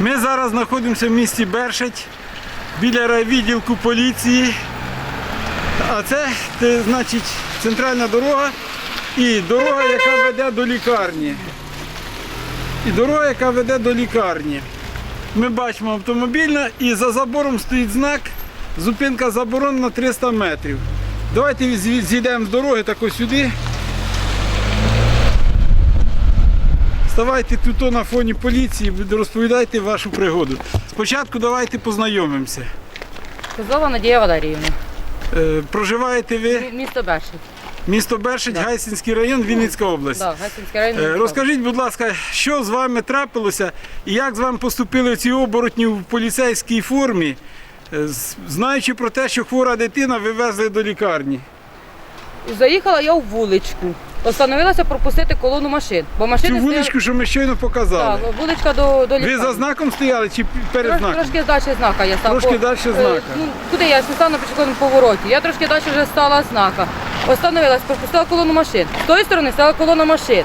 Ми зараз знаходимося в місті Бершать біля райвідділку поліції. А це, це значить центральна дорога і дорога, яка веде до лікарні. І дорога, яка веде до лікарні. Ми бачимо автомобільна і за забором стоїть знак зупинка заборонена 300 метрів. Давайте зі- зійдемо з дороги так ось сюди. Ставайте тут на фоні поліції, розповідайте вашу пригоду. Спочатку давайте познайомимося. Козлова Надія Валеріївна. Е, Проживаєте ви Мі- Місто Бершик. місто Бершить, Гайсинський район, Вінницька область. Да, Гайсинський район. Е, Місто. Розкажіть, будь ласка, що з вами трапилося і як з вами поступили ці оборотні в поліцейській формі, е, з- знаючи про те, що хвора дитина вивезли до лікарні? Заїхала я в вуличку. Остановилася пропустити колону машин. Бо машини Цю вуличку, що ми щойно показали. Так, вуличка до, до Ви за знаком стояли чи перед Трош- знаком? Трошки далі знака я стала. Трошки далі е, знака. Ну, куди я стала на пішохідному повороті? Я трошки далі вже стала знака. Остановилась, пропустила колону машин. З тої сторони стала колона машин.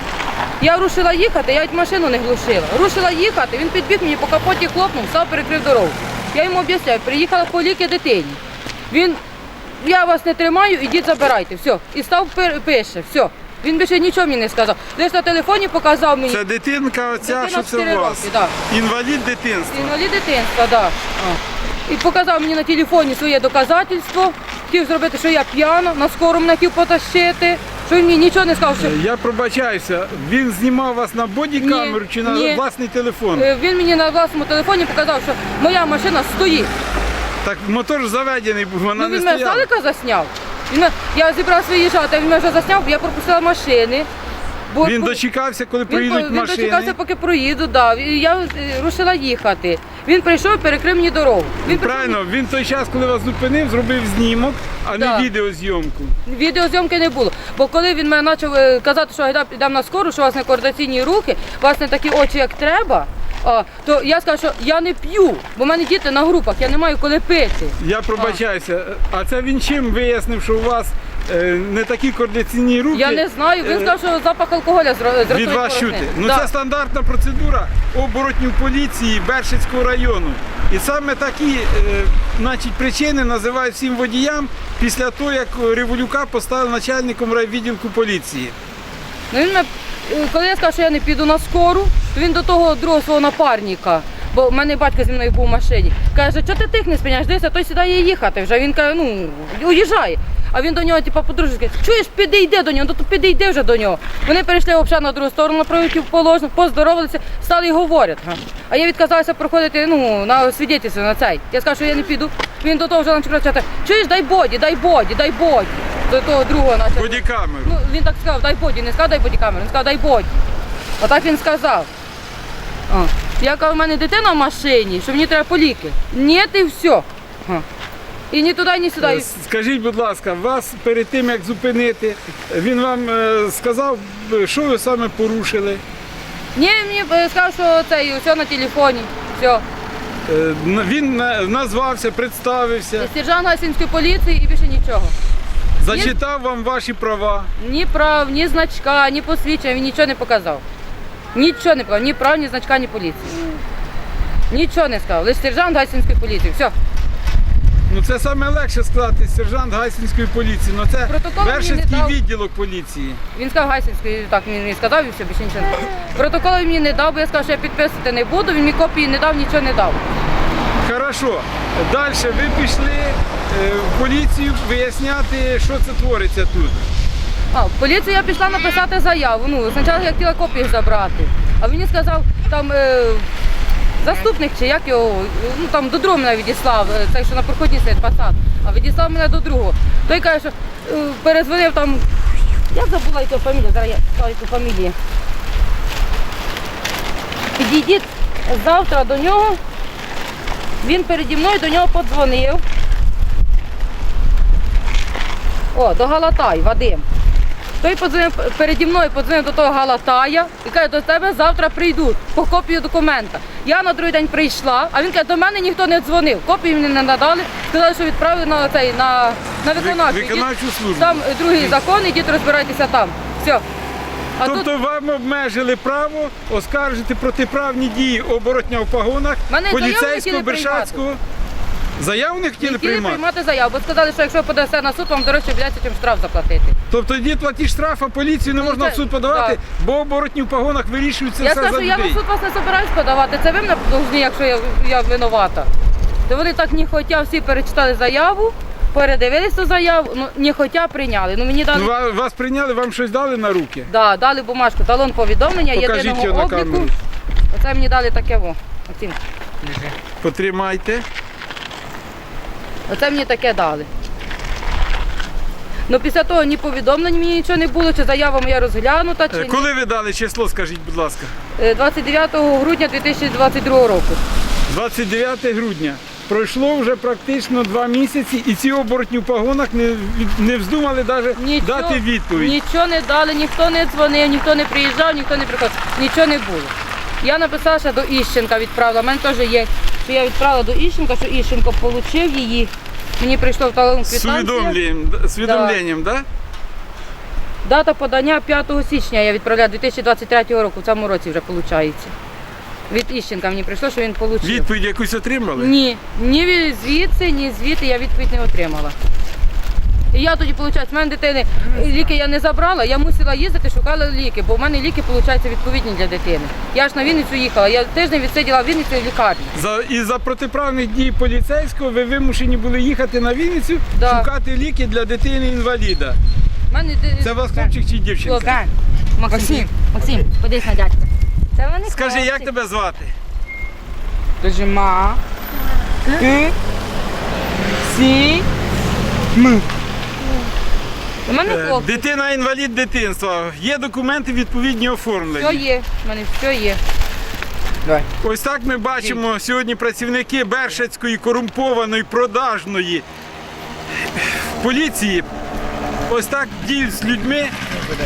Я рушила їхати, я навіть машину не глушила. Рушила їхати, він підбіг мені по капоті хлопнув, став перекрив дорогу. Я йому об'ясняю, приїхала по ліки дитині. Він, я вас не тримаю, ідіть забирайте. Все. І став пише, все. Він більше нічого мені не сказав. Лише на телефоні показав мені. Це дитинка оця, що це у вас? да. Інвалід дитинства. Інвалід дитинства, так. І показав мені на телефоні своє доказательство. Хотів зробити, що я п'яна, на скору мене хотів потащити, що він мені нічого не сказав. Що... Я пробачаюся, він знімав вас на бодікамеру чи на ні. власний телефон? Е, Він мені на власному телефоні показав, що моя машина стоїть. Так мотор заведений був, вона Ну, не він мене стояла. здалеку засняв. Він Я зібралася виїжджати, він мене вже засняв, бо я пропустила машини. Бо Він дочекався, коли він, приїдуть він машини. дочекався, поки проїду, да. І я е, рушила їхати. Він прийшов і перекрив мені дорогу. Він прийшов Правильно, він той час, коли вас зупинив, зробив знімок, а Да. не відеозйомку. Відеозйомки не було. Бо коли він мене почав е, казати, що «Гайда, йдемо на скору, що у вас не координаційні руки, у вас не такі очі, як треба, а, то я сказав, що я не п'ю, бо в мене діти на групах, я не маю коли пити. Я пробачаюся. А це він чим вияснив, що у вас е, не такі координаційні руки? Я не знаю. Він е, сказав, що запах алкоголя зро- з від вас чути. Ну Да. це стандартна процедура оборотнів поліції Бершицького району. І саме такі е, значить, причини називають всім водіям після того, як Революка поставив начальником райвідділку поліції. Ну, він мене, е, коли я сказав, що я не піду на скору, то він до того другого свого напарника, бо в мене батько зі мною був в машині, каже, що ти тих не спиняєш, дивися, той сідає їхати вже. Він каже, ну, уїжджає. А він до нього, типу, по-дружески, чуєш, піди йди до нього, ну то піди йди вже до нього. Вони перейшли взагалі на другу сторону, напротив положено, поздоровалися, стали і говорять. А я відказалася проходити ну, на свідетельство на цей. Я сказав, що я не піду. Він до того вже почав кричати, чуєш, дай боді, дай боді, дай боді. До того другого почав. Бодікамеру. Ну, він так сказав, дай боді, не сказав, дай боді камеру, він сказав, дай боді. Отак він сказав. О. Я кажу, в мене дитина в машині, що мені треба по ліки. Ні, і все. О. І ні туди, ні сюди. Е, Скажіть, будь ласка, вас перед тим як зупинити, він вам е, сказав, е, що ви саме порушили? Ні, мені е, сказав, що це і все на телефоні. Все. Е, Він на- назвався, представився, Сержант Гасінської поліції і більше нічого. зачитав вам ваші права. Ні прав, ні значка, ні посвідчення, він нічого не показав. Нічого не показав, ні прав, ні значка, ні поліції. Нічого не сказав. Лише сержант Гасінської поліції. Все. Ну це саме легше сказати, сержант Гайсинської поліції. Ну це Протокол мені не дав. відділок поліції. Він сказав Гайсинський, так він мені сказав і все, більше нічого не сказав. Протокол він мені не дав, бо я сказав, що я підписувати не буду, він мені копії не дав, нічого не дав. Хорошо. Далі ви пішли е, в поліцію виясняти, що це твориться тут. А, в пішла написати заяву. Ну, спочатку я хотіла копії забрати. А мені сказав, там е, заступник чи як його, ну там до другого мене відіслав, е, цей, що на проході сидить посад, а відіслав мене до другого. Той каже, що е, перезвонив там. Я забула яку фамілію, зараз я скажу, яку фамілію. Підійдіть завтра до нього. Він переді мною до нього подзвонив. О, до Галатай, Вадим. Той подзвонив переді мною подзвонив до того Галатая і каже, до тебе завтра прийдуть по копію документа. Я на другий день прийшла, а він каже, до мене ніхто не дзвонив. Копію мені не надали, сказали, що відправили на цей на, на виконавчу. Виконавчу службу. Там другий закон, ідіть розбирайтеся там. Все. А тобто тут вам обмежили право оскаржити протиправні дії оборотня в погонах Мене поліцейського Бершацького. Заяву не хотіли хотіли приймати? приймати заяву, бо сказали, що якщо подасте на суд, вам дорожче прийдеться, чим штраф заплатити. Тобто йди платиш штраф, а поліцію не Ну, можна це- в суд подавати, бо оборотні в погонах вирішують це я все скажу, за я на людей. суд вас не собираюсь подавати. Це ви мене повинні, якщо я, я винувата. То вони так не хотя всі перечитали заяву, передивились ту заяву, ну не хотя прийняли. Ну мені дали. Ну, ва- вас прийняли, вам щось дали на руки? Да, дали бумажку, талон повідомлення Покажіть єдиного його на обліку. камеру. Оце мені дали таке во. Оці. Потримайте. Оце мені таке дали. Ну після того ні повідомлень мені нічого не було, чи заява моя розглянута, чи Е, ні. Коли ви дали число, скажіть, будь ласка? Е, 29 грудня 2022 року. 29 грудня. Пройшло вже практично два місяці, і ці оборотні в погонах не, від- не вздумали навіть дати відповідь. Нічого не дали, ніхто не дзвонив, ніхто не приїжджав, ніхто не приходив. Нічого не було. Я написала ще до Іщенка відправила. У мене теж є, що я відправила до Іщенка, що Іщенко отримав її. Мені прийшло в талон З усвідомленням, з да. Дата подання 5 січня я відправляю 2023 року, в цьому році вже виходить. Від Іщенка мені прийшло, що він отримав. Відповідь якусь отримали? Ні, ні звідси, ні звідти я відповідь не отримала. І я тоді, виходить, в мене дитини ліки я не забрала, я мусила їздити, шукала ліки, бо в мене ліки, виходить, відповідні для дитини. Я ж на Вінницю їхала, я тиждень відсиділа в Вінниці в лікарні. За, і за протиправних дій поліцейського ви вимушені були їхати на Вінницю, Да. шукати ліки для дитини інваліда. В Мене ди- Це у вас хлопчик чи дівчинка? Хлопчик. Максим, Максим, подивись на дядька. Це вони Скажи, як хлопці. тебе звати? Дожима. Ü. Сі. М. У мене Е, хлопці. Дитина інвалід дитинства. Є документи відповідні Все оформлені. є, в мене все є. Давай. Ось так ми бачимо сьогодні працівники Бершацької корумпованої продажної поліції. Ось так діють з людьми,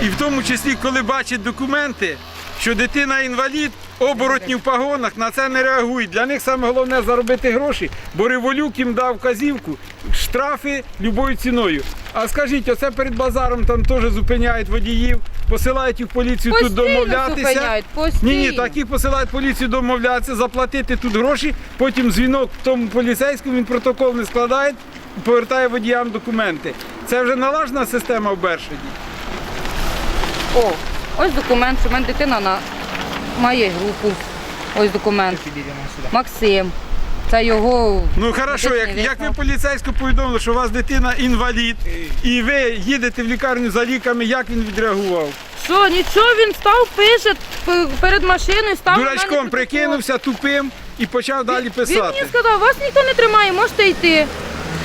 і в тому числі, коли бачать документи, що дитина інвалід, оборотні в погонах, на це не реагують. Для них саме головне заробити гроші, бо революк їм дав вказівку, штрафи любою ціною. А скажіть, оце перед базаром там теж зупиняють водіїв, посилають їх в поліцію тут домовлятися. Ні, ні, так їх посилають в поліцію домовлятися, заплатити тут гроші, потім дзвінок тому поліцейському, він протокол не складає, повертає водіям документи. Це вже налажна система в Бершаді. О, ось документ, що в мене дитина на... має групу. Ось документ. Максим. Це його. Ну хорошо, як, як ви поліцейську повідомили, що у вас дитина інвалід, і ви їдете в лікарню за ліками, як він відреагував? Що, нічого, він став, пише перед машиною, став. Дурачком прикинувся тупим і почав далі писати. Він мені сказав, вас ніхто не тримає, можете йти.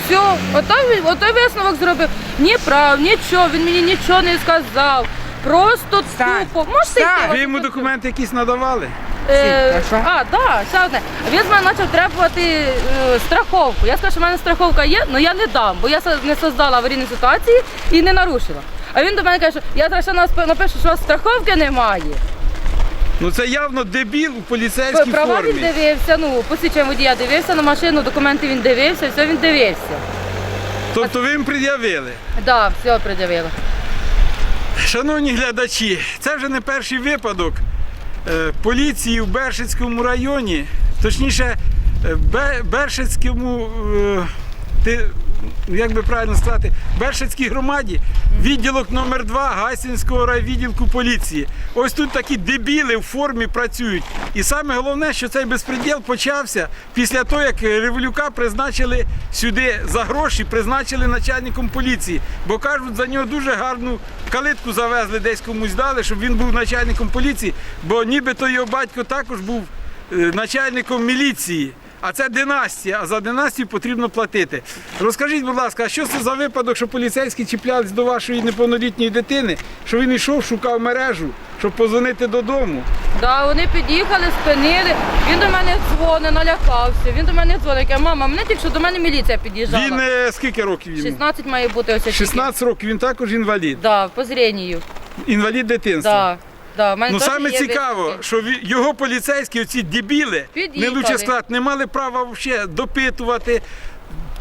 Все, отой, він- отой висновок зробив. Ні прав, нічого, він мені нічого не сказав. Просто Встань. тупо. Можете Встань. йти. Ви йому документи якісь надавали? Е, Всі, хорошо. а, да, ще одне. Він з мене почав требувати е, страховку. Я сказала, що в мене страховка є, але я не дам, бо я не создала аварійної ситуації і не нарушила. А він до мене каже, що я зараз ще нас- напишу, що у вас страховки немає. Ну це явно дебіл у поліцейській Права він формі. дивився, ну, посвідчення водія дивився на машину, документи він дивився, все він дивився. Тобто ви їм пред'явили. Так, да, все придивила. Шановні глядачі, це вже не перший випадок е, поліції в Бершицькому районі, точніше, е, Бершицькому, е, як би правильно сказати, Бершицькій громаді, відділок номер 2 Гайсинського райвідділку поліції. Ось тут такі дебіли в формі працюють. І саме головне, що цей безпреділ почався після того, як Революка призначили сюди за гроші, призначили начальником поліції. Бо кажуть, за нього дуже гарну калитку завезли, десь комусь дали, щоб він був начальником поліції, бо нібито його батько також був е, начальником міліції. А це династія, а за династію потрібно платити. Розкажіть, будь ласка, а що це за випадок, що поліцейські чіплялись до вашої неповнолітньої дитини, що він йшов, шукав мережу, щоб позвонити додому? Да, вони під'їхали, спинили. Він до мене дзвонить, налякався. Він до мене дзвонить, каже, мама, мене тільки що до мене міліція під'їжджала. Він е, скільки років йому? 16 має бути ось. 16 років, він також інвалід. Да, по зренію. Інвалід дитинства. Да. Да, в мене Ну теж саме є цікаво, висновки. що ві- його поліцейські, оці дебіли, не Під'їхали. лучше склад, не мали права взагалі допитувати,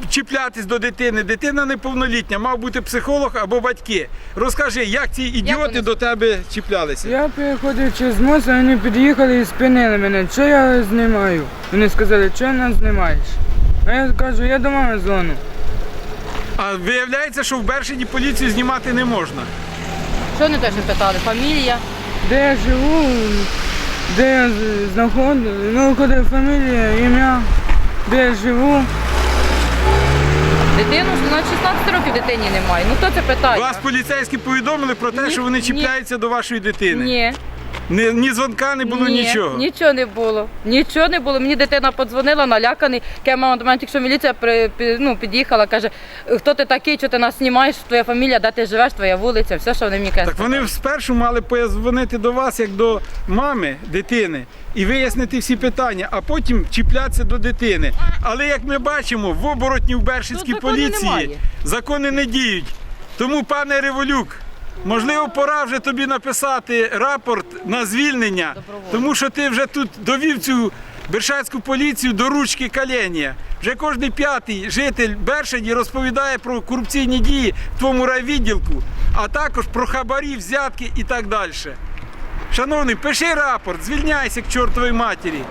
чіплятись до дитини. Дитина неповнолітня, мав бути психолог або батьки. Розкажи, як ці ідіоти вони- до тебе чіплялися? Я переходив через мост, а вони під'їхали і спинили мене. Що я знімаю? Вони сказали, що нас знімаєш? А я кажу, я до мами дзвоню. А виявляється, що в Бершині поліцію знімати не можна. Що вони теж питали? Фамілія? Де я живу, де я знаходжу, ну куди фамілія, ім'я, де я живу. Дитину ж на 16 років дитині немає. Ну хто це питає? Вас поліцейські повідомили про те, Ні, що вони ні. чіпляються до вашої дитини. Ні. Ні, ні дзвонка не було, Ні, нічого. Нічого не було. Нічого не було. Мені дитина подзвонила, наляканий. Каже, мама, до мене тільки що міліція при, пі- ну, під'їхала, каже, хто ти такий, що ти нас знімаєш, твоя фамілія, де ти живеш, твоя вулиця, все, що вони мені кажуть. Так вони спершу мали позвонити до вас як до мами дитини і вияснити всі питання, а потім чіплятися до дитини. Але як ми бачимо, в оборотні в Бершинській Тут закону поліції немає. закони не діють. Тому, пане Революк, можливо, пора вже тобі написати рапорт на звільнення, тому що ти вже тут довів цю Бершацьку поліцію до ручки каленія. Вже кожний п'ятий житель Бершаді розповідає про корупційні дії в твоєму райвідділку, а також про хабарі, взятки і так далі. Шановний, пиши рапорт, звільняйся к чортовій матері.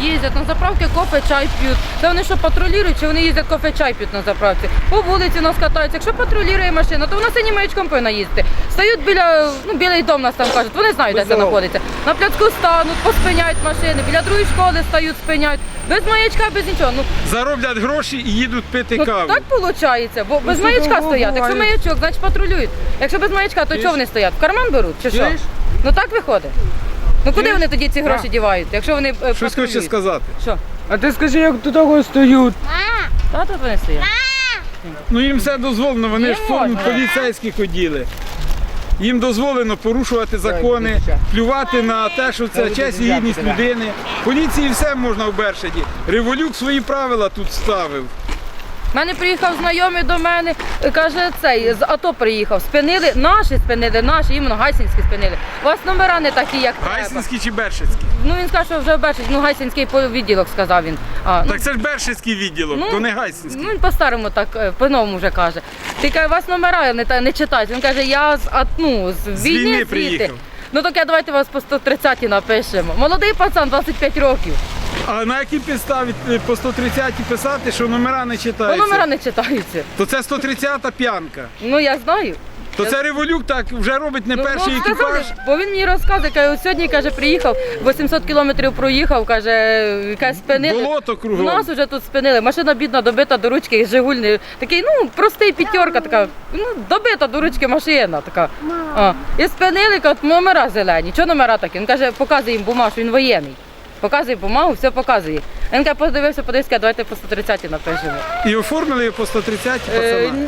Їздять на заправки, кофе, чай п'ють. Це вони що патрулюють, чи вони їздять кофе, чай п'ють на заправці. По вулиці нас катаються. Якщо патрулює машина, то вона синім маячком повинна їздити. Стають біля, ну, білий дом нас там кажуть, вони знають, де це знаходиться. На пляцку стануть, поспиняють машини, біля другої школи стають, спиняють. Без маячка, без нічого. Ну, Зароблять гроші і їдуть пити ну каву. так виходить, бо без маячка стоять. Якщо маячок, значить патрулюють. Якщо без маячка, то чого вони стоять? В карман беруть чи що? Ну так виходить. Ну куди вони тоді ці гроші дівають, якщо вони е, Щось хоче сказати. Що? А ти скажи, як до того стоють. Та тут вони стоять. Ну їм все дозволено, вони Не ж форму можна. поліцейських оділи. Їм дозволено порушувати закони, дівчата. плювати на те, що це честь і гідність людини. Поліції все можна в Бершаді. Революк свої правила тут ставив. У мене приїхав знайомий до мене, каже, цей з АТО приїхав. Спинили, наші спинили, наші, іменно гайсінські спинили. У вас номера не такі, як треба. Гайсинський чи Бершицький? Ну він сказав, що вже бачить, ну гайсінський по- відділок сказав він. А, ну, Так це ж Бершицький відділок, Ну, то не Гайсинський. Ну, він по-старому так, е, по-новому вже каже. Ти каже, у вас номера не, та- не читають. Він каже, я з, а, ну, з З війни війни звідти. приїхав. Ну так я давайте вас по 130 напишемо. Молодий пацан, 25 років. А на якій підставі е, по 130 писати, що номера не Бо читаються? номера не читаються. То це 130-та п'янка. Ну я знаю. То це революк так вже робить не Ну, перший ну, сказали, екіпаж. бо він мені розказує, каже, от сьогодні каже, приїхав, 800 кілометрів проїхав, каже, каже, спинили. Болото кругом. Нас вже тут спинили. Машина бідна, добита до ручки, Жигуль, не- такий, ну, простий п'ятерка, така, ну, добита до ручки машина така. А. І спинили, кажуть, номера зелені. Чого номера такі? Він каже, показує їм бумагу, що він воєнний. Показує бумагу, все показує. Він каже, подивився, подивився, давайте по 130 напишемо. І оформили його по 130 Е, пацана.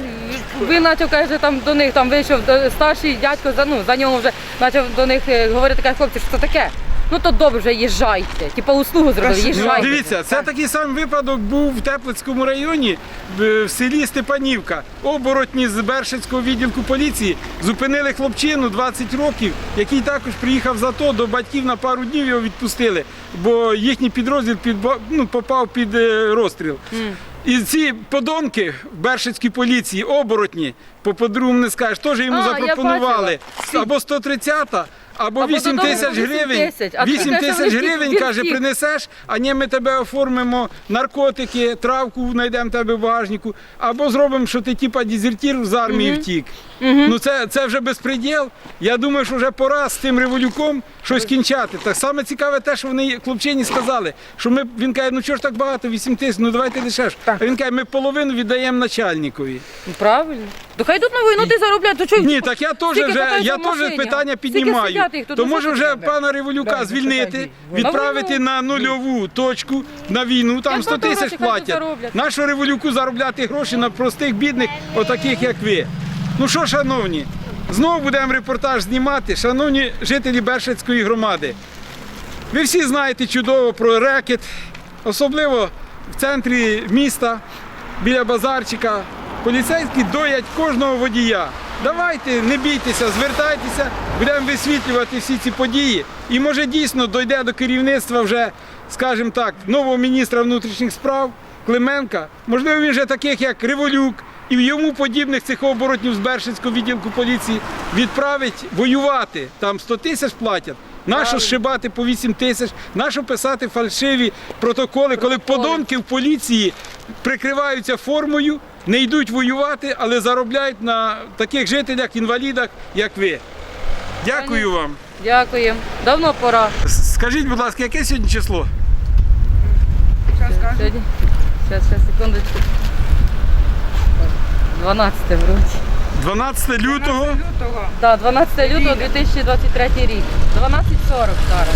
Він почав каже, там до них там вийшов до- старший дядько за ну за нього вже почав до них е, говорити, каже, хлопці, що це таке? Ну то добре, їжджайте. Типа услугу зробили, що, Ну, їжджайте. дивіться, це такий самий випадок був в Теплицькому районі в селі Степанівка. Оборотні з Бершицького відділку поліції зупинили хлопчину 20 років, який також приїхав за то до батьків на пару днів його відпустили, бо їхній підрозділ під, ну, попав під е, розстріл. І ці подонки в Бершицькій поліції, оборотні, по по-другому не скажеш, теж йому А, я запропонували бачила. або 130 або Або 8 додому тисяч 8 гривень. тисяч. А 8 це каже, тисяч гривень, каже, принесеш, а ні, ми тебе оформимо наркотики, травку знайдемо тебе в багажнику, або зробимо, що ти типа дезертір з армії втік. Ну це, це вже безпреділ. Я думаю, що вже пора з тим революком щось кінчати. Так саме цікаве те, що вони хлопчині сказали, що ми він каже, ну чого ж так багато, 8 тисяч, ну давайте дешевше. А він каже, ми половину віддаємо начальникові. Ну, Правильно. То хай йдуть на війну, ти заробляють, то чого? Ні, так я теж вже я теж питання піднімаю. їх То ну, може вже пана Революка Да, звільнити, відправити На на нульову точку на війну, там Я 100 тисяч платять. Нашу революку заробляти гроші на простих бідних, отаких як ви. Ну що, шановні, знову будемо репортаж знімати. Шановні жителі Бершицької громади. Ви всі знаєте чудово про рекет, особливо в центрі міста, біля базарчика. Поліцейські доять кожного водія. Давайте, не бійтеся, звертайтеся, будемо висвітлювати всі ці події. І може дійсно дойде до керівництва вже, скажімо так, нового міністра внутрішніх справ Клименка, можливо, він же таких, як Революк і йому подібних цих оборотнів з Бершинського відділку поліції відправить воювати. Там 100 тисяч платять. Нащо зшибати по 8 тисяч, нащо писати фальшиві протоколи, коли подонки в поліції прикриваються формою, не йдуть воювати, але заробляють на таких жителях, інвалідах, як ви. Дякую вам. Дякую. Давно пора. Скажіть, будь ласка, яке сьогодні число? Сьогодні. Зараз, секундочку. 12 вроді. 12 лютого. Лютого. Так, 12 лютого 2023 рік. 12.40 зараз.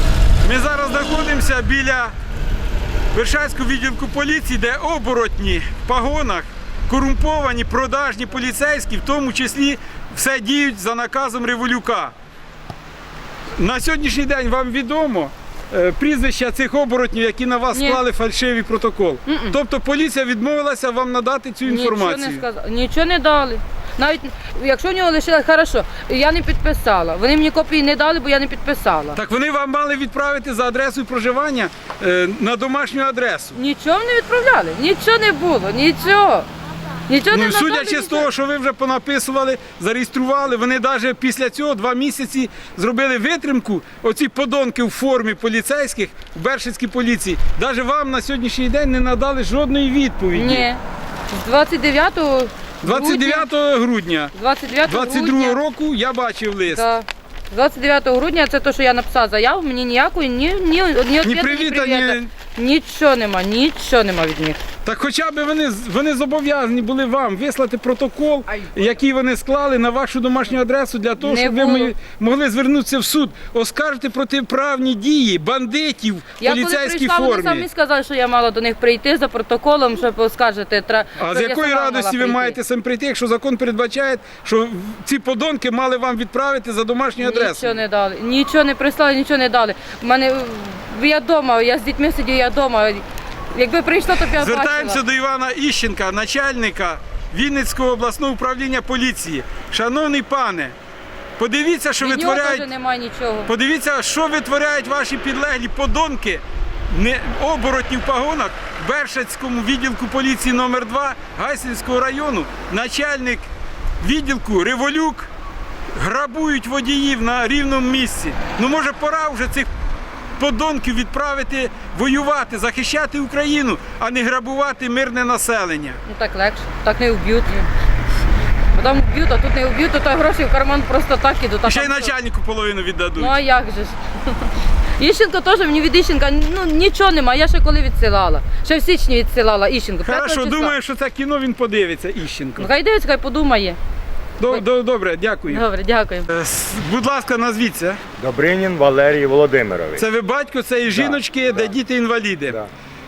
Ми зараз знаходимося біля Вершацького відділку поліції, де оборотні в пагонах, корумповані, продажні поліцейські, в тому числі все діють за наказом Революка. На сьогоднішній день вам відомо е, прізвища цих оборотнів, які на вас Ні. склали фальшивий протокол. Тобто поліція відмовилася вам надати цю інформацію. Нічого не сказали. Нічого не дали. Навіть якщо в нього лишилось, хорошо, я не підписала. Вони мені копії не дали, бо я не підписала. Так вони вам мали відправити за адресою проживання е, на домашню адресу. Нічого не відправляли, нічого не було, нічого. Нічого Ну, не судячи з того, що ви вже понаписували, зареєстрували, вони навіть після цього два місяці зробили витримку. Оці подонки в формі поліцейських в Бершицькій поліції. Навіть вам на сьогоднішній день не надали жодної відповіді. Ні. З 29 29 грудня 29 22 грудня. року я бачив лист. Да. З 29 грудня це те, що я написала заяву, мені ніякої, ні, ні, ні, Ні ответа, привіта, привіта. Ні. Нічого нема, нічого нема від них. Так хоча б вони, вони зобов'язані були вам вислати протокол, який вони склали на вашу домашню адресу для того, Не щоб ви було. ми- могли звернутися в суд, оскаржити протиправні дії бандитів в Я поліцейській прийшла, вони формі. самі сказали, що я мала до них прийти за протоколом, щоб оскаржити. А з якої радості ви маєте сам прийти, якщо закон передбачає, що ці подонки мали вам відправити за домашню адресу? Нічого не дали, нічого не прислали, нічого не дали. У мене я вдома, я з дітьми сидю, я вдома. Якби прийшла, то б я Звертаємося до Івана Іщенка, начальника Вінницького обласного управління поліції. Шановний пане, подивіться, що Від нього витворяють. теж немає нічого. Подивіться, що витворяють ваші підлеглі подонки, не оборотні в пагонах в Бершацькому відділку поліції номер 2 Гайсинського району. Начальник відділку Революк грабують водіїв на рівному місці. Ну може пора вже цих подонків відправити воювати, захищати Україну, а не грабувати мирне населення. Ну так легше, так не вб'ють. Там вб'ють, а тут не вб'ють, то гроші в карман просто так ідуть. Ще й начальнику половину віддадуть. Ну а як же ж? Іщенко теж мені від Іщенка ну, нічого немає. Я ще коли відсилала. Ще в січні відсилала Іщенко. Хорошо, думаю, що це кіно він подивиться, Іщенко. Ну, хай дивиться, хай подумає. До- до- Добре, дякую. Добре, дякую. Е, с- Будь ласка, назвіться. Добринін Валерій Володимирович. Це ви батько цієї жіночки, де да. діти інваліди. Да.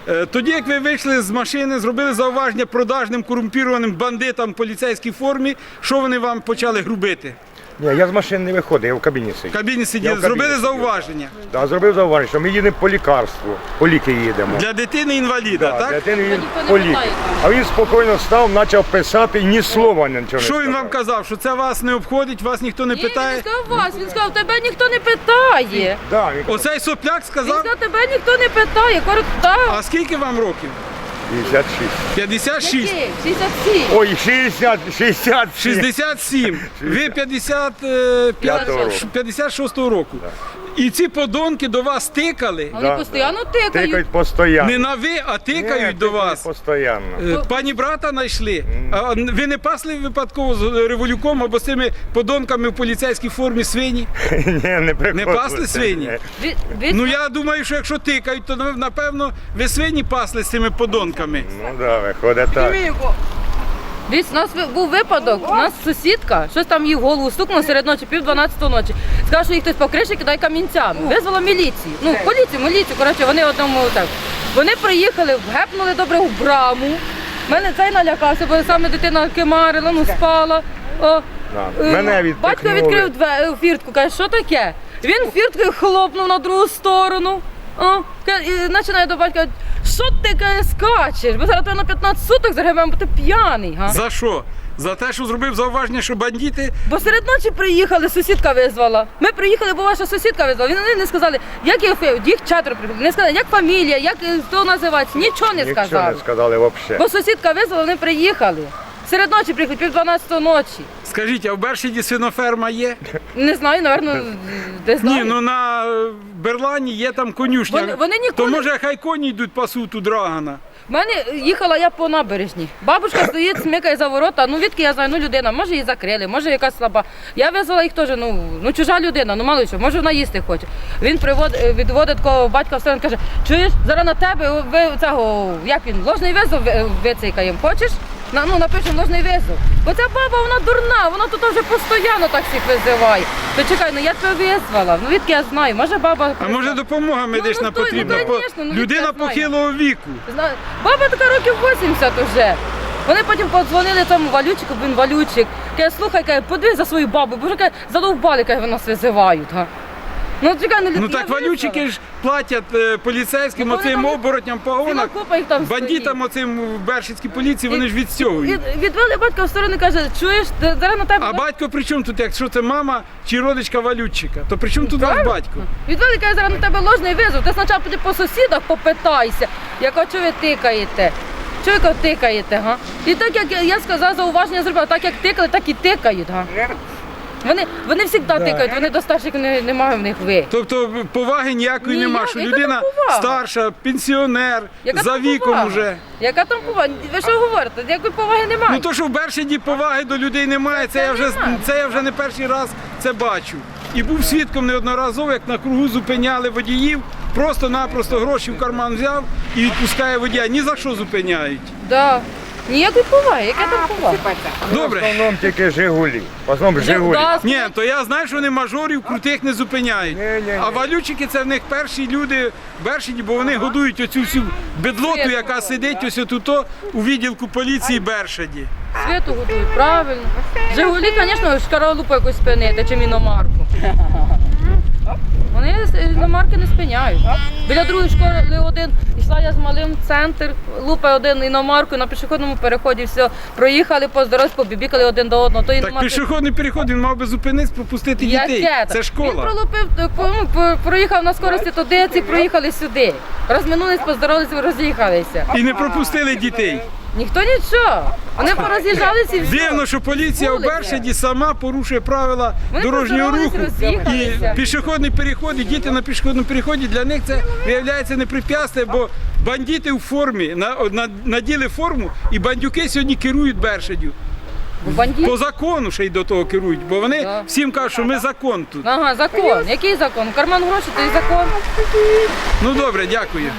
Е, Тоді, як ви вийшли з машини, зробили зауваження продажним корумпірованим бандитам в поліцейській формі, що вони вам почали грубити? Ні, я з машини не виходив, я в кабіні В сидів. кабіні Я сиділи, в кабіні зробили сидів, зауваження. Да, зробив зауваження, що ми їдемо по лікарству, по ліки їдемо. Для дитини інваліда, Да, так? дитини він ніхто не по ліки. питає. А він спокійно став, почав писати ні слова нічого не Що він сказав. вам казав? Що це вас не обходить, вас ніхто не Ні, він питає? сказав вас, він сказав, тебе ніхто не питає. Да, він Оцей сопляк Він сказав, сказав, тебе ніхто не питає. Кажу, так. а скільки вам років? 56. 56. 67. Ой, 60, 60. 67. Ви 55, П'ятого року. 56 року. І ці подонки до вас тикали. Вони Да, постійно тикають. Тикають постійно. Не на ви, а тикають до вас. Постійно. Е, Пані брата знайшли. А ви не пасли випадково з революком або з цими подонками в поліцейській формі свині? Ні, не приходилося. пасли свині? Ні. Від, від... Ну я думаю, що якщо тикають, то напевно ви свині пасли з цими подонками. Ну да, виходить так. Дивіться, у нас був випадок, у нас сусідка, щось там їй в голову стукнуло серед ночі, пів 12 ночі. Сказала, що їх хтось по криші кидає камінцями. Визвала міліцію. Ну, поліцію, міліцію, коротше, вони одному так. Вони приїхали, гепнули добре в браму. Мене цей налякався, бо саме дитина кимарила, ну спала. О, Да. е, Мене Батько відкрив две- фіртку, каже, що таке? Він фірткою хлопнув на другу сторону. О, ка- і починає до батька, що ти каже, скачеш? Бо зараз тебе на 15 суток загребемо, бо ти п'яний. Га? За що? За те, що зробив зауваження, що бандити. Бо серед ночі приїхали, сусідка визвала. Ми приїхали, бо ваша сусідка визвала. Вони не сказали, як їх, їх четверо приїхали. Не сказали, як фамілія, як е, хто називається. Нічого не Нічого сказали. не сказали взагалі. Бо сусідка визвала, вони приїхали. Серед ночі приїхали, пів 12 ночі. Скажіть, а в Бершиді свиноферма є? Не знаю, напевно, де Ні, знаю. ну на е, Берлані є там конюшня. Вони- вони ніколи- То може хай коні йдуть пасуть у Драгана. В мене їхала я по набережній. Бабушка стоїть, смикає за ворота. Ну відки я знаю, ну людина, може її закрили, може якась слаба. Я визвала їх теж, ну, ну чужа людина, ну мало що, може вона їсти хоче. Він привод, е, відводить такого батька в сторону, каже, чуєш, зараз на тебе ви цього, як він, ложний визов ви- вицикаємо, хочеш? На, ну, напишемо ложний визов. Бо ця баба, вона дурна, вона тут вже постійно так всіх визиває. То чекай, ну я тебе визвала. Ну відки я знаю, може баба. А може допомога медична ну, ну, потрібна? По- конечно, ну, Людина похилого віку. Знаю. Баба така років 80 уже. Вони потім подзвонили тому валючику, він валючик. Каже, слухай, каже, подивись за свою бабу, бо вже каже, задовбали, каже, ви нас визивають. Га. Ну, чекай, не Ну так валючики ж платять е, поліцейським Ну, вони оцим там- оборотням погонах. Купа їх там Бандитам оцим в Бершицькій поліції вони ж відстягують. Від, відвели батька в сторону, каже, чуєш, зараз на тебе. А батько при чому тут, якщо це мама чи родичка валютчика? То при чому тут ваш батько? Відвели, каже, зараз на тебе ложний визов. Ти спочатку піди по сусідах попитайся, яка чого ви тикаєте. Чого ви тикаєте, га? І так як я- я сказала, зауваження зробила, так як тикали, так і тикають, га. Вони, вони завжди тикають, вони до старших не, немає в них ви. Тобто поваги ніякої Ні, нема, що яка людина повага? старша, пенсіонер, Яка за там віком повага? уже. Яка там повага? Ви що говорите? Якої поваги немає? Ну то, що в Бершині поваги до людей немає, це я вже немає. це я вже не перший раз це бачу. І був свідком неодноразово, як на кругу зупиняли водіїв, просто-напросто гроші в карман взяв і відпускає водія. Ні за що зупиняють. Да. Ніякої поваги, яка там повага? В Добре. основному тільки Жигулі. В основному Жигулі. Да, Ні, то я знаю, що вони мажорів крутих не зупиняють. Ні-ні-ні. А валючики це в них перші люди Бершині, бо вони годують оцю всю бедлоту, яка сидить ось тут у відділку поліції Бершаді. Світу готують, правильно. Жигулі, звісно, шкаралупу якусь спинити, чим іномарку. Вони з- іномарки не спиняють. Біля другої школи один йшла я з малим в центр, лупа один іномарку на пішохідному переході, все, проїхали по дорозі, побібікали один до одного. То Так іномарки... пішохідний переход він мав би зупинитися, пропустити дітей. Яке то? Це Він школа. пролупив, е, по- ну, по- проїхав на скорості туди, ці проїхали сюди. Розминулись, поздоровилися, роз'їхалися. І не пропустили дітей. Ніхто нічого. Вони пороз'їжджалися і все. Дивно, що поліція в Вулиця. Бершаді сама порушує правила Вони дорожнього руху. поздоровались, роз'їхалися. І пішохідний переход, і діти на пішохідному переході для них це виявляється не препятствие, бо бандити у формі на, на, наділи форму, і бандюки сьогодні керують Бершадю. Бо бандит. По закону ще й до того керують, бо вони Да. всім кажуть, що ми закон тут. Ага, закон. Який закон? Карман гроші, то і закон. Ну добре, дякую.